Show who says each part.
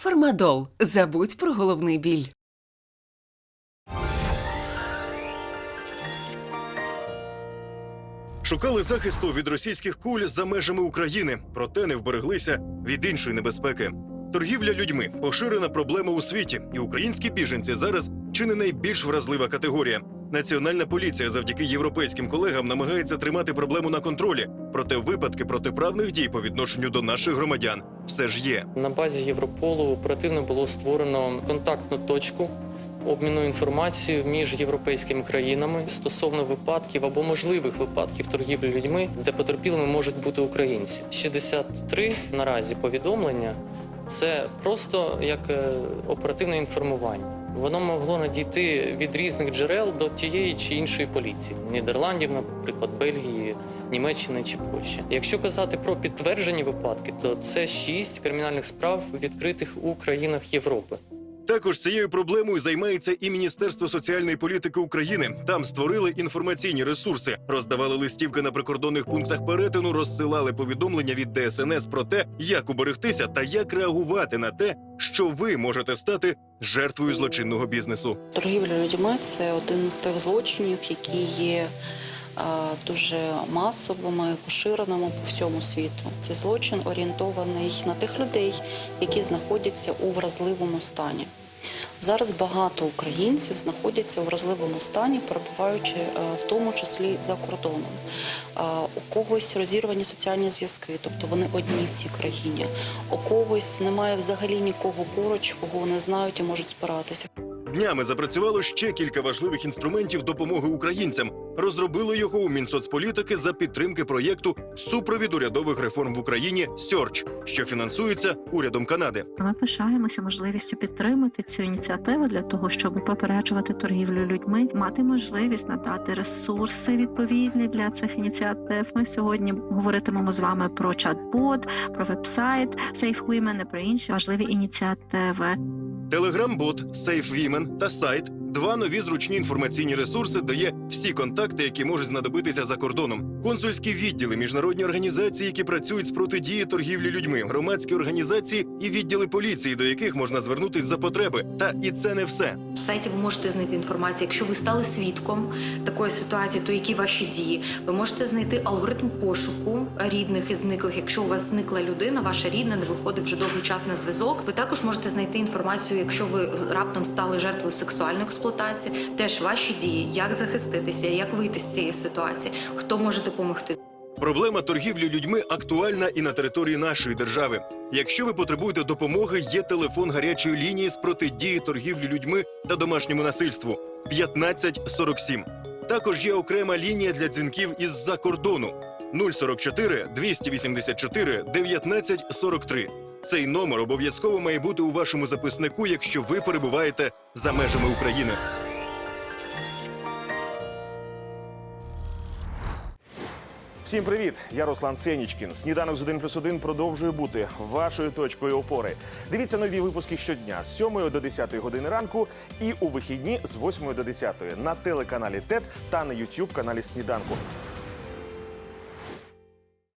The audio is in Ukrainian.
Speaker 1: Фармадол. Забудь про головний біль.
Speaker 2: Шукали захисту від російських куль за межами України, проте не вбереглися від іншої небезпеки. Торгівля людьми поширена проблема у світі, і українські біженці зараз чи не найбільш вразлива категорія. Національна поліція завдяки європейським колегам намагається тримати проблему на контролі. Проте випадки протиправних дій по відношенню до наших громадян все ж є.
Speaker 3: На базі Європолу оперативно було створено контактну точку обміну інформацією між європейськими країнами стосовно випадків або можливих випадків торгівлі людьми, де потерпілими можуть бути українці. 63 наразі повідомлення це просто як е, оперативне інформування. Воно могло надійти від різних джерел до тієї чи іншої поліції Нідерландів, наприклад, Бельгії, Німеччини чи Польщі. Якщо казати про підтверджені випадки, то це шість кримінальних справ відкритих у країнах Європи.
Speaker 2: Також цією проблемою займається і Міністерство соціальної політики України. Там створили інформаційні ресурси, роздавали листівки на прикордонних пунктах перетину, розсилали повідомлення від ДСНС про те, як уберегтися та як реагувати на те, що ви можете стати жертвою злочинного бізнесу.
Speaker 4: Торгівля людьми це один з тих злочинів, які є дуже масовими, поширеними по всьому світу. Це злочин орієнтований на тих людей, які знаходяться у вразливому стані. Зараз багато українців знаходяться у вразливому стані, перебуваючи е, в тому числі за кордоном. У когось розірвані соціальні зв'язки, тобто вони одні в цій країні. У когось немає взагалі нікого поруч, кого вони знають і можуть спиратися.
Speaker 2: Днями запрацювало ще кілька важливих інструментів допомоги українцям. Розробило його у Мінсоцполітики за підтримки проєкту Супровід урядових реформ в Україні Сьорч, що фінансується урядом Канади.
Speaker 5: Ми пишаємося можливістю підтримати цю ініціативу для того, щоб попереджувати торгівлю людьми, мати можливість надати ресурси відповідні для цих ініціатив. Ми сьогодні говоритимемо з вами про чат-бот, про веб-сайт Safe Women і про інші важливі ініціативи.
Speaker 2: Телеграм-бот, SafeWomen та сайт два нові зручні інформаційні ресурси дає всі контакти, які можуть знадобитися за кордоном. Консульські відділи, міжнародні організації, які працюють з протидії торгівлі людьми, громадські організації і відділи поліції, до яких можна звернутись за потреби. Та і це не все.
Speaker 6: В сайті ви можете знайти інформацію. Якщо ви стали свідком такої ситуації, то які ваші дії? Ви можете знайти алгоритм пошуку рідних і зниклих. Якщо у вас зникла людина, ваша рідна не виходить вже довгий час на зв'язок. Ви також можете знайти інформацію, якщо ви раптом стали жертвою сексуальної експлуатації. Теж ваші дії, як захиститися, як вийти з цієї ситуації, хто може допомогти.
Speaker 2: Проблема торгівлі людьми актуальна і на території нашої держави. Якщо ви потребуєте допомоги, є телефон гарячої лінії з протидії торгівлі людьми та домашньому насильству 1547. Також є окрема лінія для дзвінків із-за кордону 044 284 1943. Цей номер обов'язково має бути у вашому записнику, якщо ви перебуваєте за межами України.
Speaker 7: Всім привіт! Я Руслан Сенічкін. Сніданок з 1 плюс 1 продовжує бути вашою точкою опори. Дивіться нові випуски щодня з 7 до 10 години ранку і у вихідні з 8 до 10 на телеканалі ТЕТ та на YouTube каналі Сніданку.